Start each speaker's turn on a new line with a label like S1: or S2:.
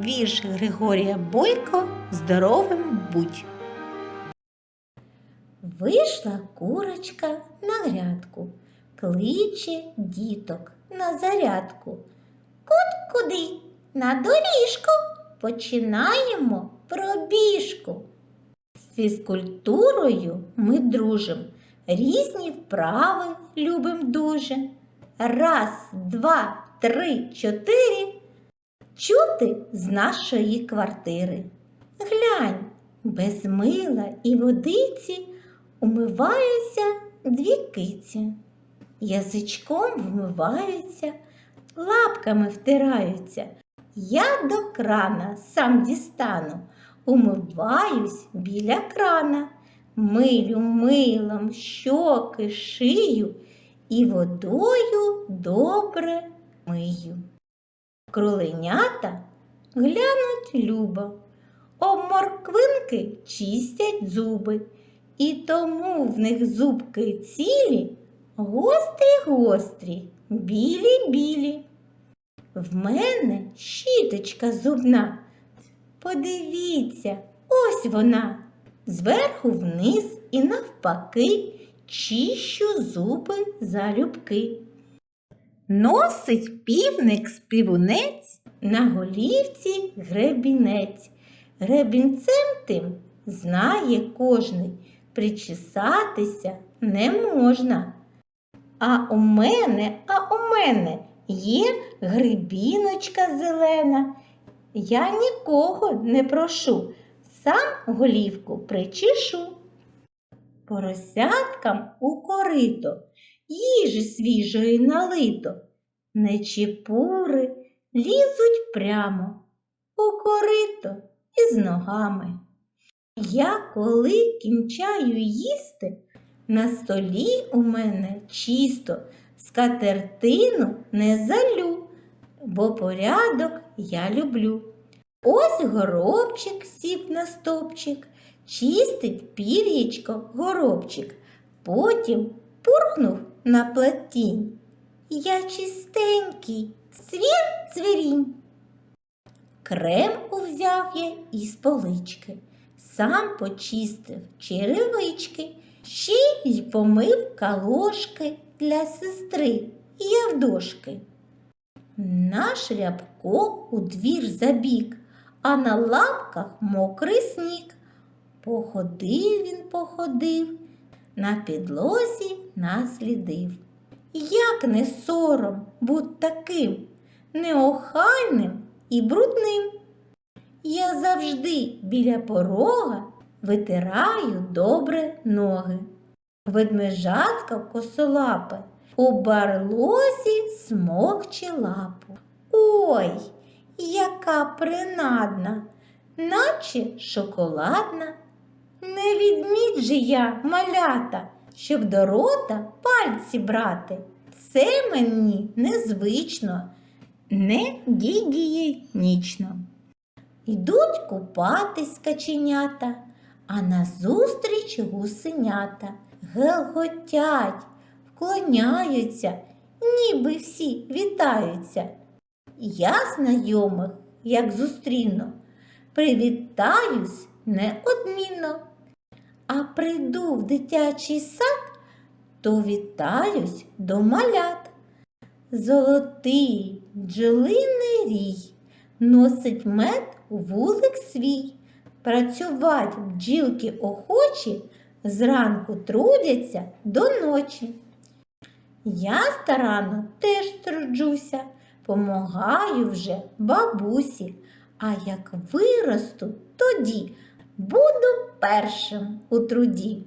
S1: Вірш Григорія Бойко Здоровим будь. Вийшла курочка на грядку, кличе діток на зарядку. Кут куди? На доріжку. Починаємо пробіжку. З фізкультурою ми дружим, різні вправи любим дуже. Раз, два, три, чотири. Чути з нашої квартири. Глянь, без мила і водиці умиваються дві киці. Язичком вмиваються, лапками втираються. Я до крана сам дістану, умиваюсь біля крана, милю милом щоки, шию і водою добре мию. Кроленята глянуть любо, об морквинки чистять зуби, і тому в них зубки цілі, гострі гострі, білі білі. В мене щіточка зубна. Подивіться, ось вона. Зверху вниз і навпаки чищу зуби залюбки. Носить півник співунець на голівці гребінець. Гребінцем тим знає кожний, причесатися не можна. А у мене, а у мене є грибіночка зелена. Я нікого не прошу, сам голівку причешу. Поросяткам у корито їжі свіжої налито, не чепури лізуть прямо у корито із ногами. Я коли кінчаю їсти, на столі у мене чисто, скатертину не залю, бо порядок я люблю. Ось горобчик сів на стопчик, чистить пір'ячко горобчик, потім пурхнув на плетінь. Я чистенький, цвір цвірінь. Крем узяв я із полички, сам почистив черевички, ще й помив калошки для сестри Явдошки. Наш рябко у двір забіг, а на лапках мокрий сніг. Походив він, походив, на підлозі наслідив. Як не сором будь таким неохайним і брудним. Я завжди біля порога витираю добре ноги. Ведмежатка косолапе у барлозі смокче лапу. Ой, яка принадна, наче шоколадна. Не відміть же я, малята, щоб до рота пальці брати. Це мені незвично, не гігієнічно. Йдуть купатись каченята, а назустріч гусенята гелготять, вклоняються, ніби всі вітаються. Я знайомих, як зустріну, привітаюсь неодмінно. А прийду в дитячий сад, то вітаюсь до малят. Золотий бджолиний рій носить мед у вулик свій. Працювать бджілки охочі зранку трудяться до ночі. Я старанно теж труджуся, помагаю вже бабусі, а як виросту, тоді буду першим у труді.